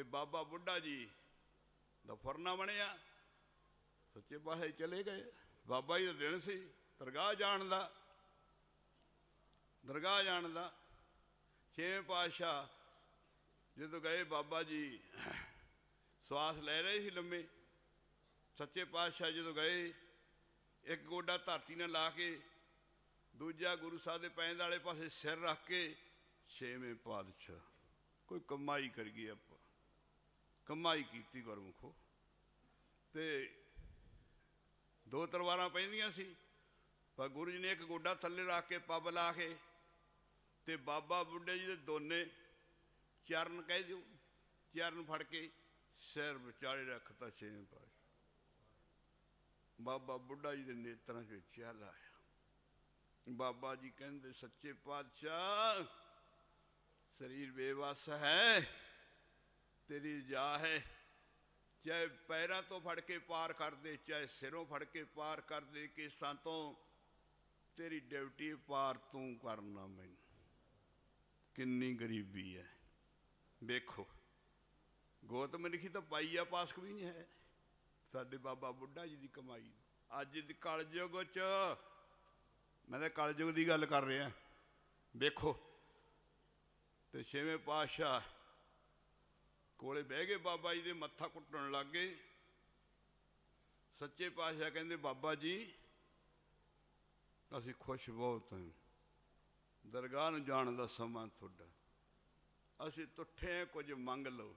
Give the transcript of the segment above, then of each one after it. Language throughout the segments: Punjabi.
ਤੇ ਬਾਬਾ ਬੁੱਢਾ ਜੀ ਦਾ ਫਰਨਾ ਬਣਿਆ। ਸੱਚੇ ਪਾਸੇ ਚਲੇ ਗਏ। ਬਾਬਾ ਜੀ ਦਾ ਦਿਨ ਸੀ ਦਰਗਾਹ ਜਾਣ ਦਾ। ਦਰਗਾਹ ਜਾਣ ਦਾ। ਛੇਵੇਂ ਪਾਤਸ਼ਾਹ ਜਦੋਂ ਗਏ ਬਾਬਾ ਜੀ, ਸਵਾਸ ਲੈ ਰਹੇ ਸੀ ਲੰਮੇ। ਸੱਚੇ ਪਾਤਸ਼ਾਹ ਜਦੋਂ ਗਏ, ਇੱਕ ਗੋਡਾ ਧਰਤੀ ਨਾਲ ਲਾ ਕੇ, ਦੂਜਾ ਗੁਰੂ ਸਾਹਿਬ ਦੇ ਪੈਂਦ ਵਾਲੇ ਪਾਸੇ ਸਿਰ ਰੱਖ ਕੇ, ਛੇਵੇਂ ਪਾਤਸ਼ਾਹ। ਕੋਈ ਕਮਾਈ ਕਰ ਗਈ ਆਪਾਂ ਕਮਾਈ ਕੀਤੀ ਗੁਰਮੁਖੋ। ਤੇ ਦੋ ਤਲਵਾਰਾਂ ਪੈਂਦੀਆਂ ਸੀ, ਪਰ ਗੁਰੂ ਜੀ ਨੇ ਇੱਕ ਗੋਡਾ ਥੱਲੇ ਰੱਖ ਕੇ, ਪੱਬ ਲਾ ਕੇ ਤੇ ਬਾਬਾ ਬੁੱਢੇ ਜੀ ਦੇ ਦੋਨੇ ਚਰਨ ਕਹਿ ਦਿਓ, ਚਰਨ ਫੜ ਕੇ ਸਿਰ ਵਿਚਾਲੇ ਰੱਖਤਾ, ਛੇਵੇਂ ਪਾਤਸ਼ਾਹ। ਬਾਬਾ ਬੁੱਢਾ ਜੀ ਦੇ ਨੇਤਰਾਂ 'ਚ ਚੱਲ ਆਇਆ। ਬਾਬਾ ਜੀ ਕਹਿੰਦੇ, ਸੱਚੇ ਪਾਤਸ਼ਾਹ, ਸਰੀਰ ਬੇਵਸ ਹੈ ਤੇਰੀ ਜਾ ਹੈ। ਚਾਹੇ ਪੈਰਾਂ ਤੋਂ ਫੜ ਕੇ ਪਾਰ ਕਰ ਦੇ, ਚਾਹੇ ਸਿਰੋਂ ਫੜ ਕੇ ਪਾਰ ਕਰ ਦੇ ਕੇਸਾਂ ਤੋਂ ਤੇਰੀ ਡਿਊਟੀ ਪਾਰ ਤੂੰ ਕਰਨਾ ਮੈਨੂੰ। ਕਿੰਨੀ ਗਰੀਬੀ ਹੈ। ਵੇਖੋ ਗੋਤਮ ਲਿਖੀ ਤਾਂ ਪਾਈ ਆ, ਪਾਸਕ ਵੀ ਨਹੀਂ ਹੈ। ਸਾਡੇ ਬਾਬਾ ਬੁੱਢਾ ਜੀ ਦੀ ਕਮਾਈ। ਅੱਜ ਦੀ ਕਲਯੁਗ ਚ, ਮੈਂ ਤਾਂ ਕਲਯੁਗ ਦੀ ਗੱਲ ਕਰ ਰਿਹਾ। ਵੇਖੋ, ਤੇ ਛੇਵੇਂ ਪਾਤਸ਼ਾਹ ਕੋਲੇ ਬਹਿ ਗਏ ਬਾਬਾ ਜੀ ਦੇ ਮੱਥਾ ਕੁੱਟਣ ਲੱਗ ਗਏ। ਸੱਚੇ ਪਾਤਸ਼ਾਹ ਕਹਿੰਦੇ ਬਾਬਾ ਜੀ ਅਸੀਂ ਖੁਸ਼ ਬਹੁਤ ਹਾਂ। ਦਰਗਾਹ ਨੂੰ ਜਾਣ ਦਾ ਸਮਾਂ ਤੁਹਾਡਾ। ਅਸੀਂ ਤੁੱਠੇ ਹਾਂ, ਕੁਝ ਮੰਗ ਲਓ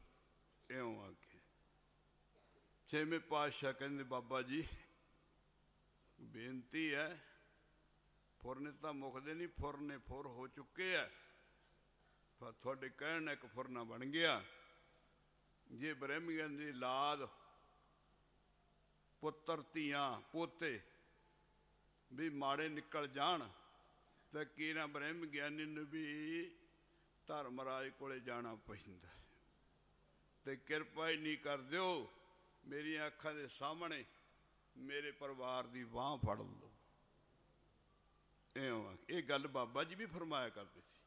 ਇਉਂ ਆਖੇ ਛੇਵੇਂ ਪਾਤਸ਼ਾਹ ਕਹਿੰਦੇ ਬਾਬਾ ਜੀ ਬੇਨਤੀ ਹੈ ਫੁਰਨੇ ਤਾਂ ਮੁੱਕਦੇ ਨਹੀਂ ਫੁਰਨੇ ਫੁਰ ਹੋ ਚੁੱਕੇ ਆ। ਪਰ ਤੁਹਾਡੇ ਕਹਿਣ ਨਾਲ ਇੱਕ ਫੁਰਨਾ ਬਣ ਗਿਆ। ਜੇ ਬ੍ਰਹਮੀਆਂ ਦੀ ਲਾਦ ਪੁੱਤਰ, ਧੀਆਂ, ਪੋਤੇ ਵੀ ਮਾੜੇ ਨਿਕਲ ਜਾਣ, ਤਾਂ ਕੀ ਨਾ ਬ੍ਰਹਮ ਗਿਆਨੀ ਨੂੰ ਵੀ ਧਰਮਰਾਜ ਕੋਲੇ ਜਾਣਾ ਪੈਂਦਾ ਤੇ ਕਿਰਪਾ ਹੀ ਨਹੀਂ ਕਰ ਦਿਓ, ਮੇਰੀਆਂ ਅੱਖਾਂ ਦੇ ਸਾਹਮਣੇ ਮੇਰੇ ਪਰਿਵਾਰ ਦੀ ਬਾਹ ਫੜ ਲਓ ਇਉਂ ਆ। ਇਹ ਗੱਲ ਬਾਬਾ ਜੀ ਵੀ ਫਰਮਾਇਆ ਕਰਦੇ ਸੀ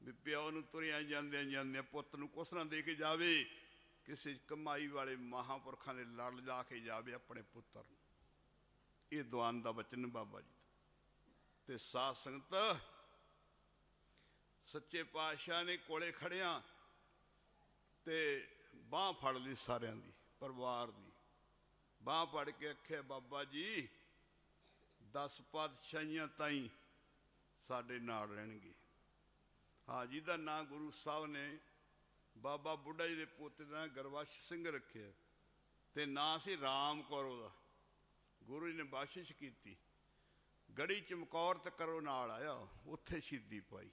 ਵੀ ਪਿਓ ਨੂੰ ਤੁਰਿਆ ਜਾਂਦਿਆਂ ਜਾਂਦਿਆਂ ਪੁੱਤ ਨੂੰ ਕੁਛ ਨਾ ਦੇ ਕੇ ਜਾਵੇ ਕਿਸੇ ਕਮਾਈ ਵਾਲੇ ਮਹਾਪੁਰਖਾਂ ਦੇ ਲੜ ਲਾ ਕੇ ਜਾਵੇ ਆਪਣੇ ਪੁੱਤਰ ਨੂੰ। ਇਹ ਦੁਆਨ ਦਾ ਬਚਨ ਬਾਬਾ ਜੀ। ਦਾ। ਤੇ ਸਾਧ ਸੰਗਤ, ਸੱਚੇ ਪਾਤਸ਼ਾਹ ਨੇ ਕੋਲੇ ਖੜਿਆ ਤੇ ਬਾਹ ਫੜ ਲਈ ਸਾਰਿਆਂ ਦੀ, ਪਰਿਵਾਰ ਦੀ। ਬਾਹ ਫੜ ਕੇ ਆਖਿਆ, ਬਾਬਾ ਜੀ 10 ਪਾਤਸ਼ਾਹੀਆਂ ਤਾਈਂ ਸਾਡੇ ਨਾਲ ਰਹਿਣਗੇ। ਹਾਜੀ ਦਾ ਨਾਂ ਗੁਰੂ ਸਾਹਿਬ ਨੇ ਬਾਬਾ ਬੁੱਢਾ ਜੀ ਦੇ ਪੋਤੇ ਦਾ ਨਾਂ ਗਰਵਸ਼ ਸਿੰਘ ਰੱਖਿਆ ਤੇ ਨਾਂ ਸੀ ਰਾਮ ਕੌਰ ਉਹਦਾ। ਗੁਰੂ ਜੀ ਨੇ ਬਾਸ਼ਿਸ਼ ਕੀਤੀ। ਗੜੀ ਚਮਕੌਰ ਤੇ ਕਰੋ ਨਾਲ ਆਇਆ, ਉੱਥੇ ਸ਼ਹੀਦੀ ਪਾਈ।